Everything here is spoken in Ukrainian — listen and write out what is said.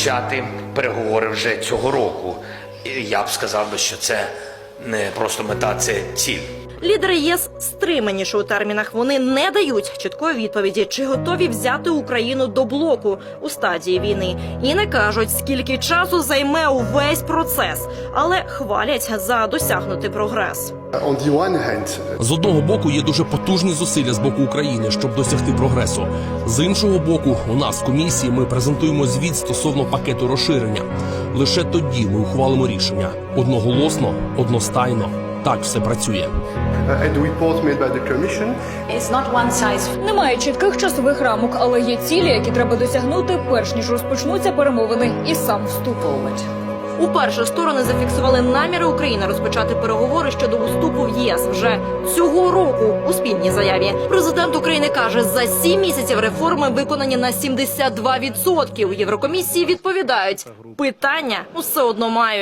почати переговори вже цього року. Я б сказав би, що це не просто мета, це ціль. Лідери ЄС стриманіше у термінах. Вони не дають чіткої відповіді, чи готові взяти Україну до блоку у стадії війни, і не кажуть, скільки часу займе увесь процес, але хвалять за досягнутий прогрес. З одного боку є дуже потужні зусилля з боку України, щоб досягти прогресу. З іншого боку, у нас в комісії ми презентуємо звіт стосовно пакету розширення. Лише тоді ми ухвалимо рішення одноголосно, одностайно. Так все працює. Uh, Немає чітких часових рамок, але є цілі, які треба досягнути, перш ніж розпочнуться перемовини і сам вступ. Уперше сторони зафіксували наміри України розпочати переговори щодо вступу в ЄС вже цього року у спільній заяві. Президент України каже, за сім місяців реформи виконані на 72%. У Єврокомісії відповідають, питання все одно мають.